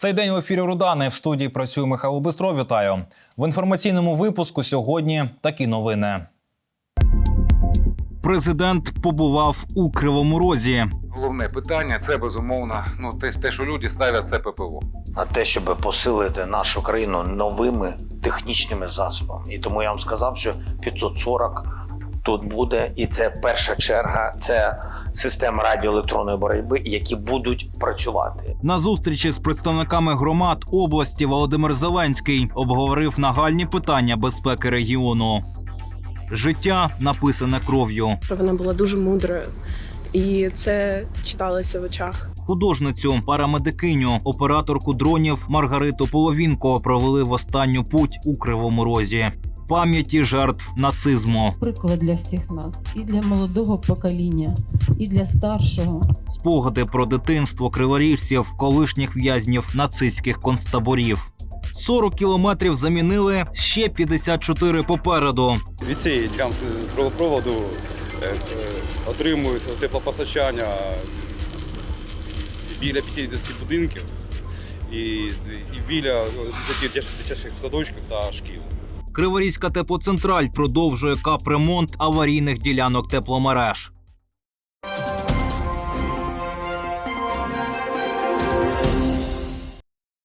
Цей день в ефірі Рудани в студії працює Михайло Бистро. Вітаю в інформаційному випуску. Сьогодні такі новини. Президент побував у Кривому Розі. Головне питання це безумовно ну те, те, що люди ставлять це ППО. на те, щоб посилити нашу країну новими технічними засобами. І тому я вам сказав, що 540 тут буде, і це перша черга, це система радіоелектронної боротьби, які будуть працювати. На зустрічі з представниками громад області Володимир Зеленський обговорив нагальні питання безпеки регіону. Життя написане кров'ю. вона була дуже мудрою, і це читалося в очах. Художницю, парамедикиню, операторку дронів Маргариту Половінко провели в останню путь у Кривому Розі. Пам'яті жертв нацизму. приклад для всіх нас, і для молодого покоління, і для старшого. Спогади про дитинство криворіжців, колишніх в'язнів нацистських концтаборів. 40 кілометрів замінили ще 54 попереду. Від цієї ділянки трубопроводу е, е, отримують теплопостачання біля 50 будинків і, і біля 10 дитячих садочків та шкіл. Криворізька теплоцентраль продовжує капремонт аварійних ділянок тепломереж.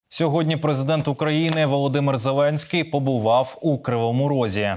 Сьогодні президент України Володимир Зеленський побував у Кривому Розі.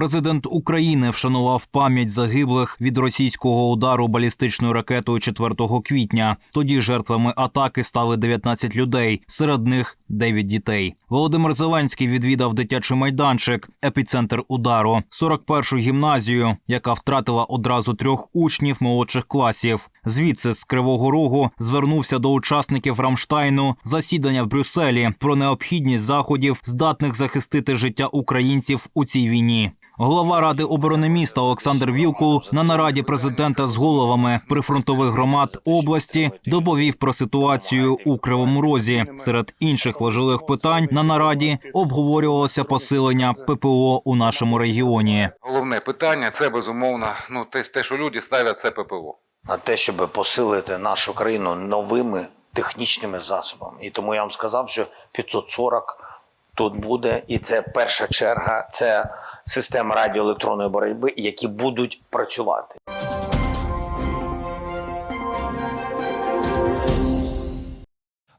Президент України вшанував пам'ять загиблих від російського удару балістичною ракетою 4 квітня. Тоді жертвами атаки стали 19 людей, серед них 9 дітей. Володимир Зеленський відвідав дитячий майданчик, епіцентр удару, 41-ю гімназію, яка втратила одразу трьох учнів молодших класів. Звідси з Кривого Рогу звернувся до учасників Рамштайну засідання в Брюсселі про необхідність заходів, здатних захистити життя українців у цій війні. Голова ради оборони міста Олександр Вілкул на нараді президента з головами прифронтових громад області доповів про ситуацію у Кривому Розі. Серед інших важливих питань на нараді обговорювалося посилення ППО у нашому регіоні. Головне питання це безумовно ну те, те, що люди ставлять це ППО. на те, щоб посилити нашу країну новими технічними засобами. І тому я вам сказав, що 540 тут буде, і це перша черга, це система радіоелектронної боротьби, які будуть працювати.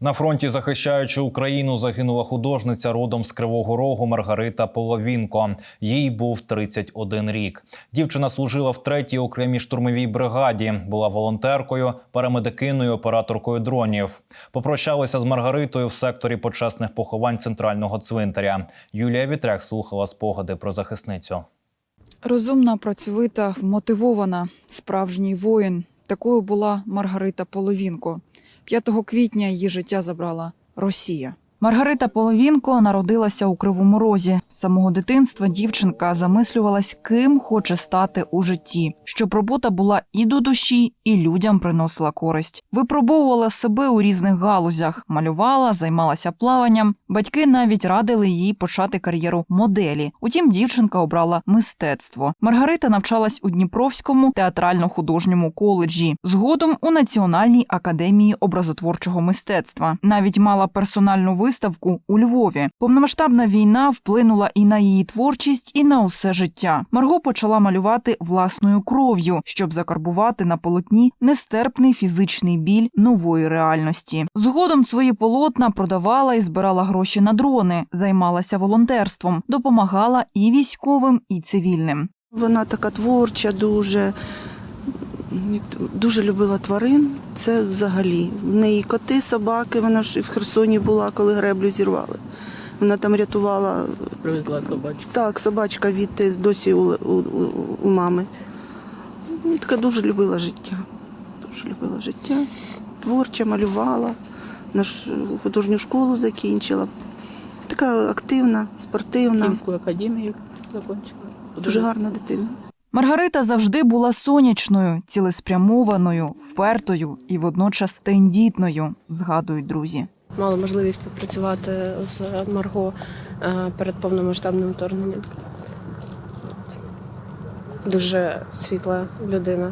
На фронті, захищаючи Україну, загинула художниця родом з Кривого Рогу Маргарита Половінко. Їй був 31 рік. Дівчина служила в третій окремій штурмовій бригаді. Була волонтеркою, парамедикиною, операторкою дронів. Попрощалися з Маргаритою в секторі почесних поховань центрального цвинтаря. Юлія Вітряк слухала спогади про захисницю. Розумна, працьовита, вмотивована, справжній воїн. Такою була Маргарита Половінко. 5 квітня її життя забрала Росія. Маргарита Половінко народилася у Кривому Розі. З самого дитинства дівчинка замислювалась, ким хоче стати у житті, щоб робота була і до душі, і людям приносила користь. Випробовувала себе у різних галузях, малювала, займалася плаванням. Батьки навіть радили їй почати кар'єру моделі. Утім, дівчинка обрала мистецтво. Маргарита навчалась у Дніпровському театрально-художньому коледжі, згодом у Національній академії образотворчого мистецтва. Навіть мала персональну виставку у Львові. Повномасштабна війна вплинула і на її творчість, і на усе життя. Марго почала малювати власною кров'ю, щоб закарбувати на полотні нестерпний фізичний біль нової реальності. Згодом свої полотна продавала і збирала гроші на дрони, займалася волонтерством, допомагала і військовим, і цивільним. Вона така творча, дуже, дуже любила тварин. Це взагалі. В неї коти, собаки, вона ж і в Херсоні була, коли греблю зірвали. Вона там рятувала. Привезла собачку. Так, собачка від досі у, у, у, мами. Ну, Така дуже любила життя. Дуже любила життя. Творча, малювала. Наш художню школу закінчила. Така активна, спортивна, Київську академію закінчила. дуже гарна дитина. Маргарита завжди була сонячною, цілеспрямованою, впертою і водночас тендітною, згадують друзі. Мала можливість попрацювати з Марго е, перед повномасштабним вторгненням. Дуже світла людина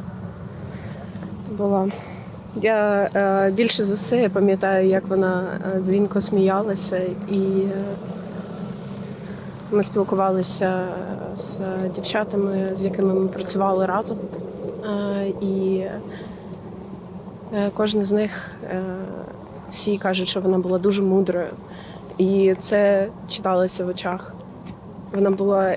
була. Я е, більше за все пам'ятаю, як вона е, дзвінко сміялася, і ми спілкувалися з дівчатами, з якими ми працювали разом. Е, і е, кожен з них е, всі кажуть, що вона була дуже мудрою. І це читалося в очах. Вона була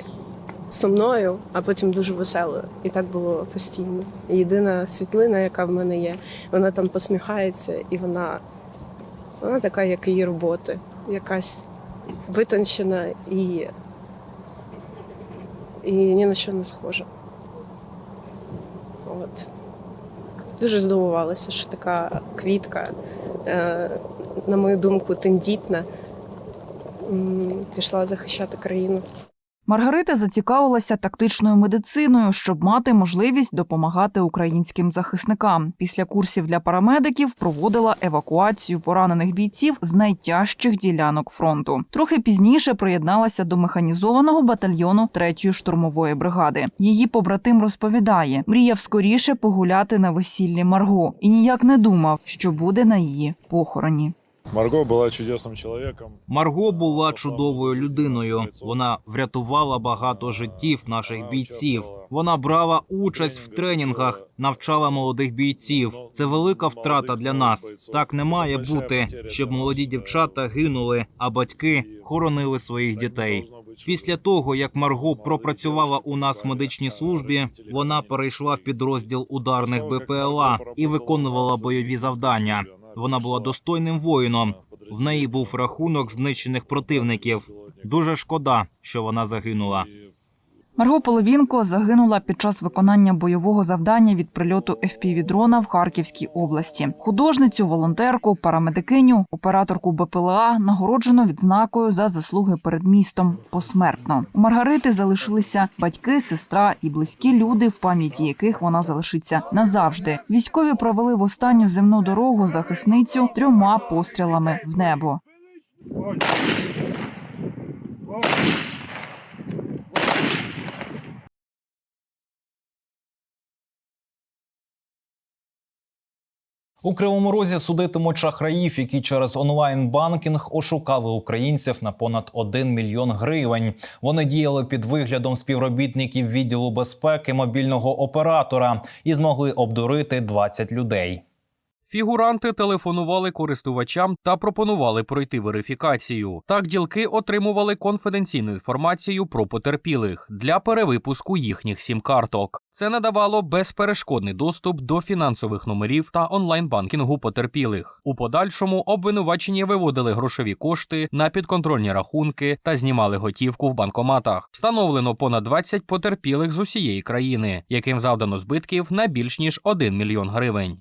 сумною, а потім дуже веселою. І так було постійно. Єдина світлина, яка в мене є, вона там посміхається, і вона, вона така, як її роботи, якась витончена і, і ні на що не схожа. От. Дуже здивувалася, що така квітка, е, на мою думку, тендітна, пішла захищати країну. Маргарита зацікавилася тактичною медициною, щоб мати можливість допомагати українським захисникам. Після курсів для парамедиків проводила евакуацію поранених бійців з найтяжчих ділянок фронту. Трохи пізніше приєдналася до механізованого батальйону 3-ї штурмової бригади. Її побратим розповідає, мріяв скоріше погуляти на весіллі Марго і ніяк не думав, що буде на її похороні. Марго була чудесним чоловіком. Марго була чудовою людиною. Вона врятувала багато життів наших бійців. Вона брала участь в тренінгах, навчала молодих бійців. Це велика втрата для нас. Так не має бути, щоб молоді дівчата гинули, а батьки хоронили своїх дітей. Після того, як Марго пропрацювала у нас в медичній службі, вона перейшла в підрозділ ударних БПЛА і виконувала бойові завдання. Вона була достойним воїном. В неї був рахунок знищених противників. Дуже шкода, що вона загинула. Марго Половінко загинула під час виконання бойового завдання від прильоту FPV-дрона в Харківській області. Художницю, волонтерку, парамедикиню, операторку БПЛА нагороджено відзнакою за заслуги перед містом посмертно. У Маргарити залишилися батьки, сестра і близькі люди, в пам'яті яких вона залишиться назавжди. Військові провели в останню земну дорогу захисницю трьома пострілами в небо. У Кривому Розі судитимуть шахраїв, які через онлайн-банкінг ошукали українців на понад 1 мільйон гривень. Вони діяли під виглядом співробітників відділу безпеки мобільного оператора і змогли обдурити 20 людей. Фігуранти телефонували користувачам та пропонували пройти верифікацію. Так ділки отримували конфіденційну інформацію про потерпілих для перевипуску їхніх сім-карток. Це надавало безперешкодний доступ до фінансових номерів та онлайн-банкінгу потерпілих. У подальшому обвинувачені виводили грошові кошти на підконтрольні рахунки та знімали готівку в банкоматах. Встановлено понад 20 потерпілих з усієї країни, яким завдано збитків на більш ніж 1 мільйон гривень.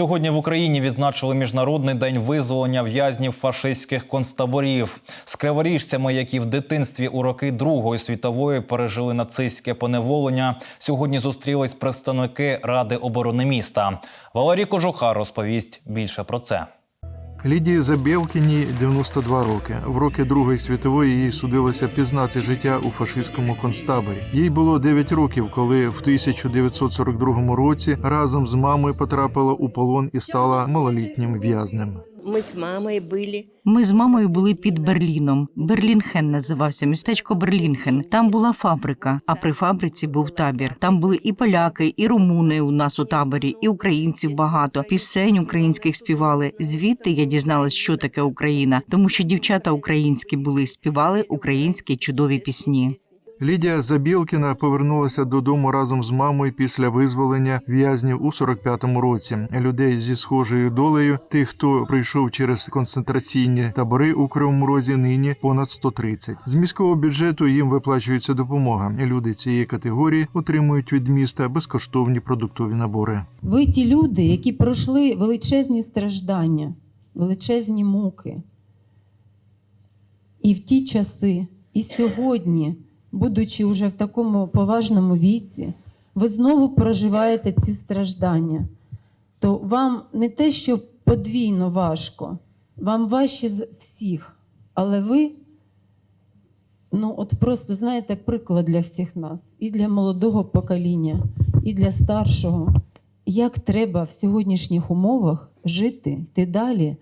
Сьогодні в Україні відзначили міжнародний день визволення в'язнів фашистських концтаборів з криворіжцями, які в дитинстві у роки Другої світової пережили нацистське поневолення. Сьогодні зустрілись представники Ради оборони міста. Валерій Кожуха розповість більше про це. Лідії Забєлкіні 92 роки. В роки Другої світової їй судилося пізнати життя у фашистському концтаборі. Їй було 9 років, коли в 1942 році разом з мамою потрапила у полон і стала малолітнім в'язнем. Ми з мамою були. Ми з мамою були під Берліном. Берлінхен називався містечко Берлінхен. Там була фабрика, а при фабриці був табір. Там були і поляки, і румуни у нас у таборі, і українців багато. Пісень українських співали. Звідти я дізналась, що таке Україна, тому що дівчата українські були, співали українські чудові пісні. Лідія Забілкіна повернулася додому разом з мамою після визволення в'язнів у 45-му році. Людей зі схожою долею, тих, хто пройшов через концентраційні табори у Кривому Розі, нині понад 130. З міського бюджету їм виплачується допомога. Люди цієї категорії отримують від міста безкоштовні продуктові набори. Ви ті люди, які пройшли величезні страждання, величезні муки. І в ті часи, і сьогодні, будучи уже в такому поважному віці, ви знову проживаєте ці страждання, то вам не те, що подвійно важко, вам важче з всіх, але ви ну от просто знаєте, приклад для всіх нас, і для молодого покоління, і для старшого, як треба в сьогоднішніх умовах жити, йти далі?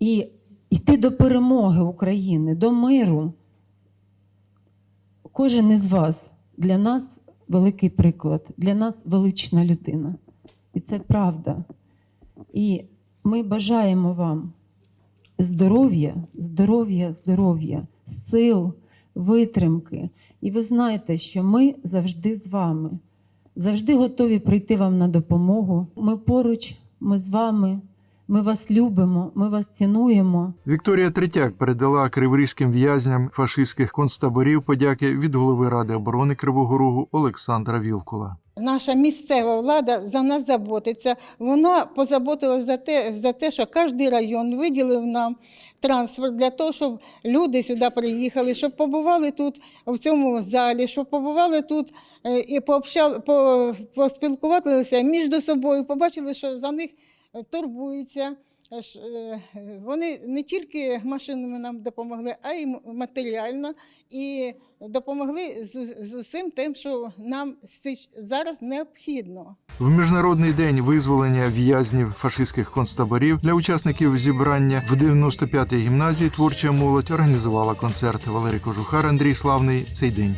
І йти до перемоги України, до миру. Кожен із вас для нас великий приклад, для нас велична людина. І це правда. І ми бажаємо вам здоров'я, здоров'я, здоров'я, сил, витримки. І ви знаєте, що ми завжди з вами, завжди готові прийти вам на допомогу. Ми поруч, ми з вами, ми вас любимо, ми вас цінуємо. Вікторія Третяк передала криворізьким в'язням фашистських концтаборів подяки від голови Ради оборони Кривого Рогу Олександра Вілкула. Наша місцева влада за нас заботиться. Вона позаботилася за те, за те, що кожен район виділив нам транспорт для того, щоб люди сюди приїхали, щоб побували тут в цьому залі, щоб побували тут е, і пообщали, по, поспілкувалися між собою, побачили, що за них турбуються. Е, е, Вони не тільки машинами нам допомогли, а й матеріально і допомогли з усім тим, що нам зараз необхідно. В міжнародний день визволення в'язнів фашистських концтаборів для учасників зібрання в 95-й гімназії творча молодь організувала концерт Валерій Кожухар, Андрій Славний цей день.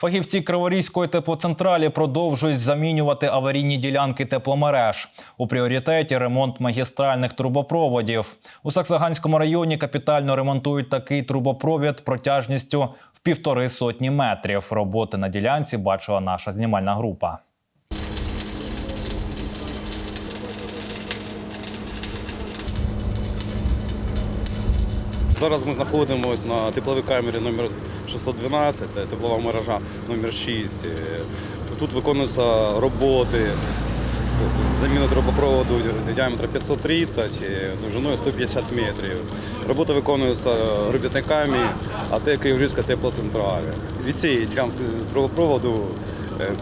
Фахівці Криворізької теплоцентралі продовжують замінювати аварійні ділянки тепломереж. У пріоритеті ремонт магістральних трубопроводів. У Саксаганському районі капітально ремонтують такий трубопровід протяжністю в півтори сотні метрів. Роботи на ділянці бачила наша знімальна група. Зараз ми знаходимося на тепловій камері номер 612, це теплова мережа номер 6. Е, Тут виконуються роботи. Це Заміна трубопроводу діаметром 530, е, довжиною 150 метрів. Роботи виконуються робітниками АТ Київська теплоцентралі. Від цієї ділянки трубопроводу е,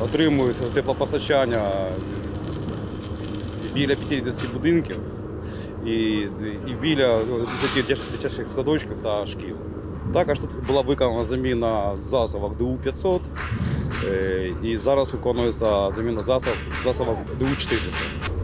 отримують теплопостачання біля 50 будинків і, і біля ну, 10 дитячих садочків та шкіл. Також тут була виконана заміна засобок ДУ-500 е, і зараз виконується заміна засоб, засобок ДУ-400.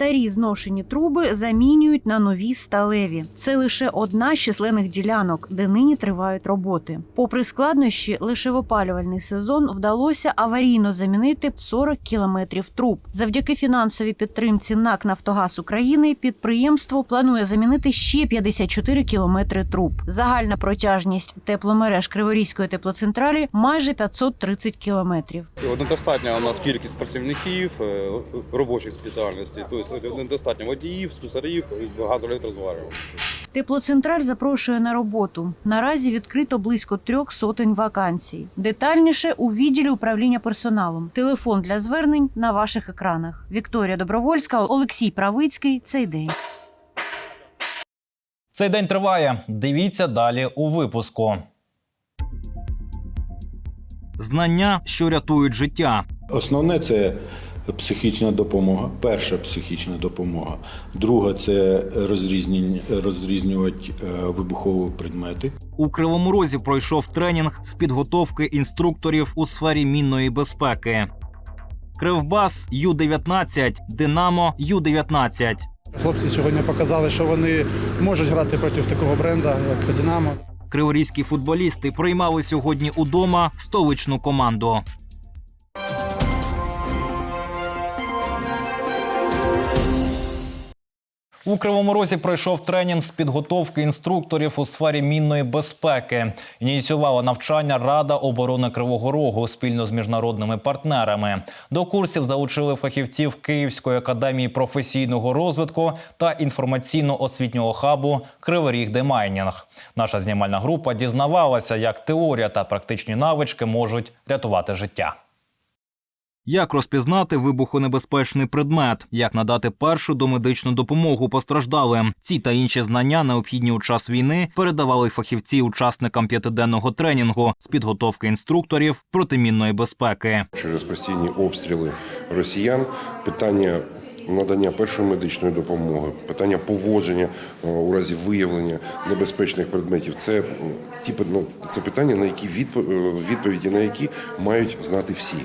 Старі зношені труби замінюють на нові сталеві. Це лише одна з численних ділянок, де нині тривають роботи. Попри складнощі, лише в опалювальний сезон вдалося аварійно замінити 40 кілометрів труб. Завдяки фінансовій підтримці НАК Нафтогаз України підприємство планує замінити ще 54 кілометри труб. Загальна протяжність тепломереж Криворізької теплоцентралі майже 530 кілометрів. Недостатня у нас кількість працівників е, робочих спеціальностей, тобто недостатньо водіїв, слюсарів, газоелектрозварювальників. Теплоцентраль запрошує на роботу. Наразі відкрито близько трьох сотень вакансій. Детальніше у відділі управління персоналом. Телефон для звернень на ваших екранах. Вікторія Добровольська, Олексій Правицький. Цей день. Цей день триває. Дивіться далі у випуску. Знання, що рятують життя. Основне це психічна допомога. Перша психічна допомога. Друга це розрізнень- розрізнювати е, вибухові предмети. У Кривому Розі пройшов тренінг з підготовки інструкторів у сфері мінної безпеки. Кривбас Ю-19, Динамо Ю-19. Хлопці сьогодні показали, що вони можуть грати проти такого бренда, як Динамо. Криворізькі футболісти приймали сьогодні удома столичну команду. У Кривому Розі пройшов тренінг з підготовки інструкторів у сфері мінної безпеки. Ініціювала навчання Рада оборони Кривого Рогу спільно з міжнародними партнерами. До курсів залучили фахівців Київської академії професійного розвитку та інформаційно-освітнього хабу Кривий Ріг Демайнінг. Наша знімальна група дізнавалася, як теорія та практичні навички можуть рятувати життя. Як розпізнати вибухонебезпечний предмет, як надати першу домедичну допомогу постраждалим? Ці та інші знання, необхідні у час війни, передавали фахівці учасникам п'ятиденного тренінгу з підготовки інструкторів протимінної безпеки. Через постійні обстріли росіян питання надання першої медичної допомоги, питання поводження е, у разі виявлення небезпечних предметів це ті ну, це питання, на які е, відповіді на які мають знати всі.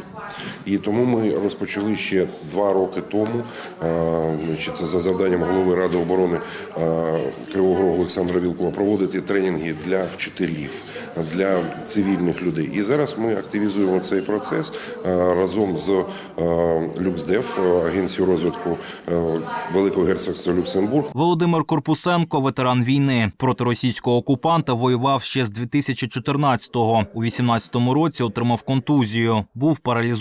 І тому ми розпочали ще два роки тому, е, значить, за завданням голови Ради оборони е, Кривого Рогу Олександра Вілкова проводити тренінги для вчителів, для цивільних людей. І зараз ми активізуємо цей процес е, разом з Люксдев, агенцією розвитку Великого герцогства Люксембург. Володимир Корпусенко, ветеран війни проти російського окупанта, воював ще з 2014-го. У 18-му році отримав контузію, був паралізований.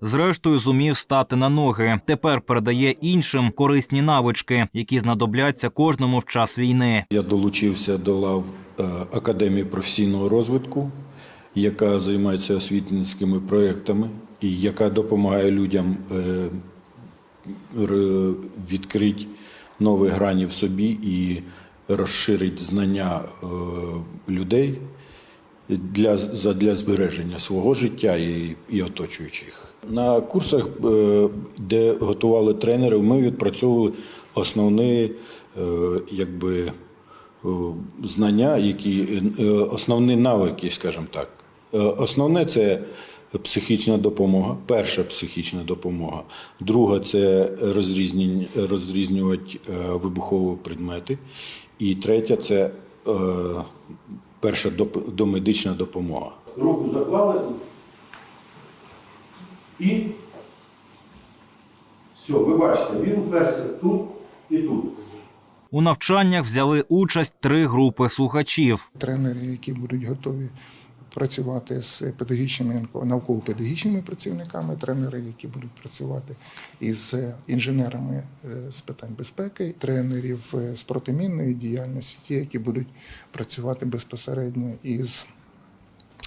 Зрештою, зумів стати на ноги. Тепер передає іншим корисні навички, які знадобляться кожному в час війни. Я долучився до лав е, Академії професійного розвитку, яка займається освітницькими проєктами і яка допомагає людям е, відкрити нові грані в собі і розширити знання е, людей для, для збереження свого життя і, і оточуючих. На курсах, е, де готували тренерів, ми відпрацьовували основні е, якби, е, знання, які, основні навики, скажімо так. Основне це психічна допомога, перша психічна допомога. Друга це розрізнювати вибухові предмети. І третя це перша домедична допомога. Руку заклали і все, ви бачите, він вперся тут і тут. У навчаннях взяли участь три групи слухачів. Тренери, які будуть готові працювати з педагогічними науково-педагогічними працівниками, тренери, які будуть працювати із інженерами е, з питань безпеки, тренерів е, з протимінної діяльності, ті, які будуть працювати безпосередньо із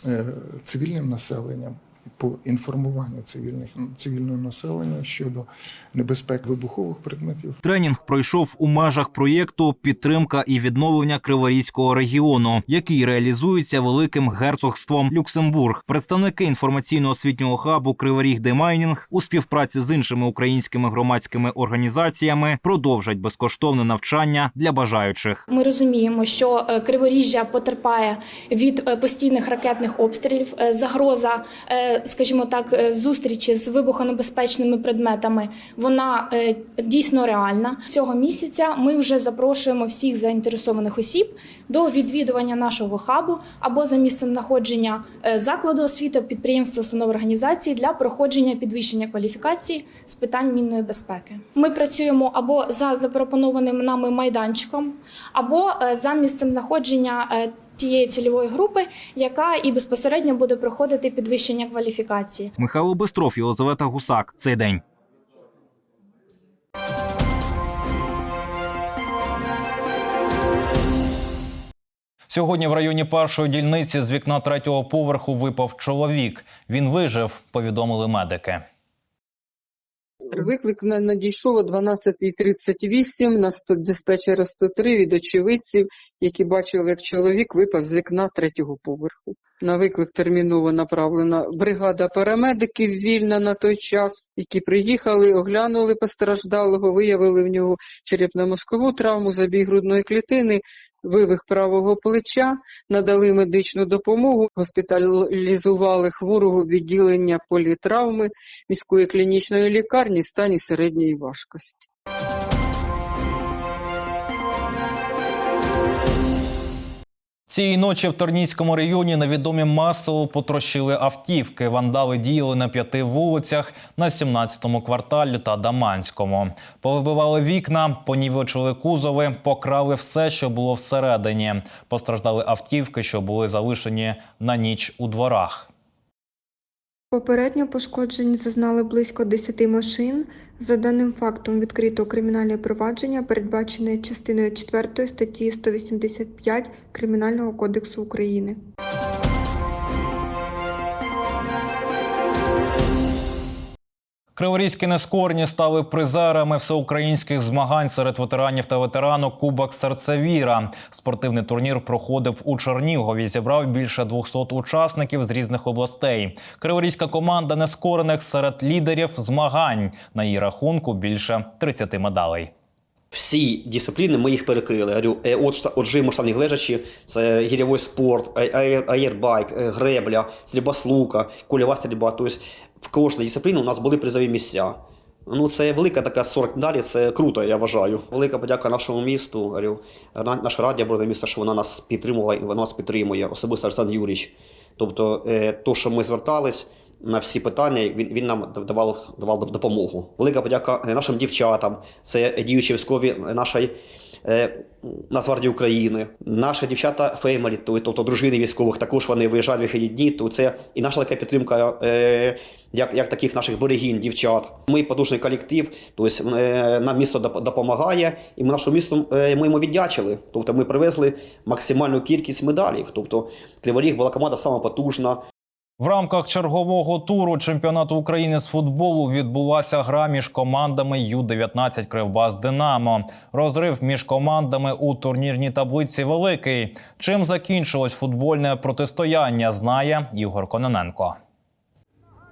е, цивільним населенням по інформуванню цивільних цивільного населення щодо небезпек вибухових предметів. Тренінг пройшов у межах проєкту Підтримка і відновлення Криворізького регіону, який реалізується великим герцогством Люксембург. Представники інформаційно-освітнього хабу Криворіг Демайнінг у співпраці з іншими українськими громадськими організаціями продовжать безкоштовне навчання для бажаючих. Ми розуміємо, що е, Криворіжжя потерпає від е, постійних ракетних обстрілів. Е, Загроза, скажімо так, е, зустрічі з вибухонебезпечними предметами. Вона е, дійсно реальна. Цього місяця ми вже запрошуємо всіх заінтересованих осіб до відвідування нашого хабу або за місцем знаходження е, закладу освіти, підприємства, установ організації для проходження підвищення кваліфікації з питань мінної безпеки. Ми працюємо або за запропонованим нами майданчиком, або за місцем знаходження тієї цільової групи, яка і безпосередньо буде проходити підвищення кваліфікації. Михайло Бистров, Єлизавета Гусак. Цей день. Сьогодні в районі першої дільниці з вікна третього поверху випав чоловік. Він вижив, повідомили медики. Виклик на- надійшов о 12.38 на 100, диспетчера 103 від очевидців, які бачили, як чоловік випав з вікна третього поверху. На виклик терміново направлена бригада парамедиків вільна на той час, які приїхали, оглянули постраждалого, виявили в нього черепно-мозкову травму, забій грудної клітини, вивих правого плеча, надали медичну допомогу, госпіталізували хворого відділення політравми міської клінічної лікарні в стані середньої важкості. Цієї ночі в Тернійському районі невідомі масово потрощили автівки. Вандали діяли на п'яти вулицях на 17-му кварталі та Даманському. Повибивали вікна, понівечили кузови, покрали все, що було всередині. Постраждали автівки, що були залишені на ніч у дворах. Попередньо пошкоджень зазнали близько 10 машин. За даним фактом відкрито кримінальне провадження, передбачене частиною 4 статті 185 Кримінального кодексу України. Криворізькі нескорні стали призерами всеукраїнських змагань серед ветеранів та ветеранок Кубок Серцевіра. Спортивний турнір проходив у Чернігові. Зібрав більше 200 учасників з різних областей. Криворізька команда нескорених серед лідерів змагань. На її рахунку більше 30 медалей. Всі дисципліни ми їх перекрили. Говорю, е, от отжиму штани лежачі, це гірьовий спорт, аєрбайк, е, гребля, стрільба з лука, кульова стрільба. Тобто в кожній дисципліні у нас були призові місця. Ну, це велика така 40 медалей, це круто, я вважаю. Велика подяка нашому місту. Говорю, на- наша радіо буде місто, що вона нас підтримувала і вона нас підтримує, особисто Арсен Юрійович. Тобто, е, то, що ми звертались на всі питання, він, він нам давав, давав допомогу. Велика подяка е, нашим дівчатам, це діючі військові нашої е, Нацгвардії України, наші дівчата феймері, тобто дружини військових, також вони виїжджають в вихідні дні. То це і наша така підтримка, е, як, як таких наших берегінь, дівчат. Ми потужний колектив, тобто е, нам місто допомагає, і ми нашому місту е, ми йому віддячили. Тобто ми привезли максимальну кількість медалів. Тобто Криворіг була команда сама потужна. В рамках чергового туру чемпіонату України з футболу відбулася гра між командами Ю-19 Кривбас Динамо. Розрив між командами у турнірній таблиці великий. Чим закінчилось футбольне протистояння, знає Ігор Кононенко.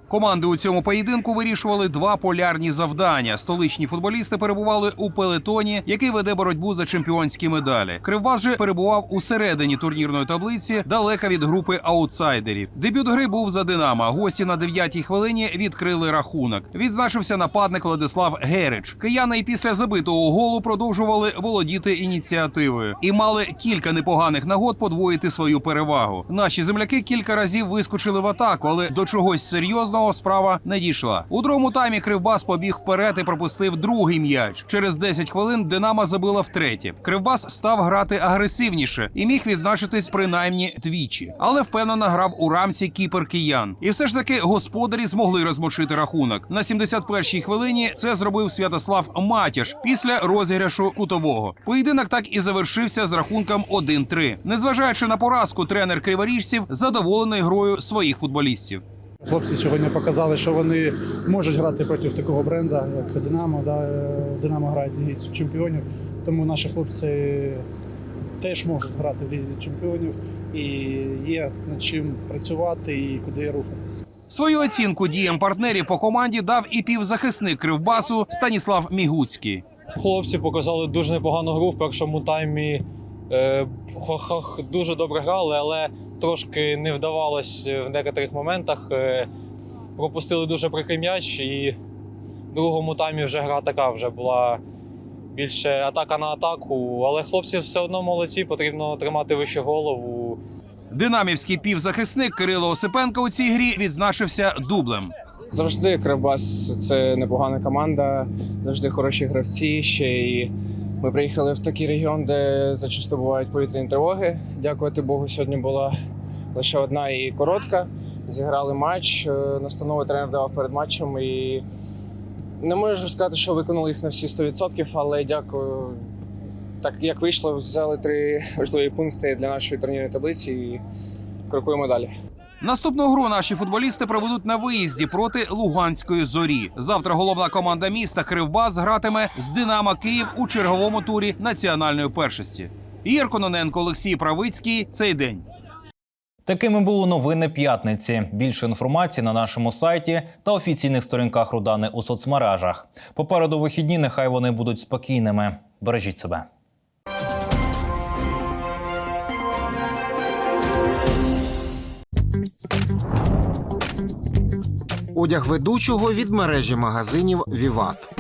Команди у цьому поєдинку вирішували два полярні завдання. Столичні футболісти перебували у пелетоні, який веде боротьбу за чемпіонські медалі. Кривбас же перебував у середині турнірної таблиці, далека від групи аутсайдерів. Дебют гри був за Динамо. Гості на дев'ятій хвилині відкрили рахунок. Відзначився нападник Владислав Герич. Кияни і після забитого голу продовжували володіти ініціативою і мали кілька непоганих нагод подвоїти свою перевагу. Наші земляки кілька разів вискочили в атаку, але до чогось серйозного справа не дійшла. У другому таймі Кривбас побіг вперед і пропустив другий м'яч. Через 10 хвилин Динамо забила втретє. Кривбас став грати агресивніше і міг відзначитись принаймні двічі, але впевнено грав у рамці кіпер киян. І все ж таки господарі змогли розмочити рахунок. На 71-й хвилині це зробив Святослав Матяш після розіграшу кутового. Поєдинок так і завершився з рахунком 1-3. Незважаючи на поразку, тренер криворіжців задоволений грою своїх футболістів. Хлопці сьогодні показали, що вони можуть грати проти такого бренда, як Динамо. Да? е, Динамо грає в Лізі чемпіонів. Тому наші хлопці теж можуть грати в Лізі чемпіонів і є над чим працювати і куди рухатися. Свою оцінку діям партнерів по команді дав і півзахисник кривбасу Станіслав Мігуцький. Хлопці показали дуже непогану гру в першому таймі. Е, дуже добре грали, але трошки не вдавалось в деяких моментах. Е, пропустили дуже прикрий м'яч, і в другому таймі вже гра така вже була більше атака на атаку. Але хлопці все одно молодці, потрібно тримати вище голову. Динамівський півзахисник Кирило Осипенко у цій грі відзначився дублем. Завжди Кривбас це непогана команда, завжди хороші гравці. Ще і ми приїхали в такий регіон, де зачасто бувають повітряні тривоги. Дякувати Богу, сьогодні була лише одна і коротка. Зіграли матч. е, Настанови тренер давав перед матчем і не можу сказати, що виконали їх на всі 100%, але дякую. Так як вийшло, взяли три важливі пункти для нашої турнірної таблиці і крокуємо далі. Наступну гру наші футболісти проведуть на виїзді проти Луганської зорі. Завтра головна команда міста Кривбас гратиме з Динамо Київ у черговому турі національної першості. Ігор Кононенко, Олексій Правицький. Цей день. Такими були новини п'ятниці. Більше інформації на нашому сайті та офіційних сторінках Рудани у соцмережах. Попереду вихідні, нехай вони будуть спокійними. Бережіть себе. одяг ведучого від мережі магазинів Віват.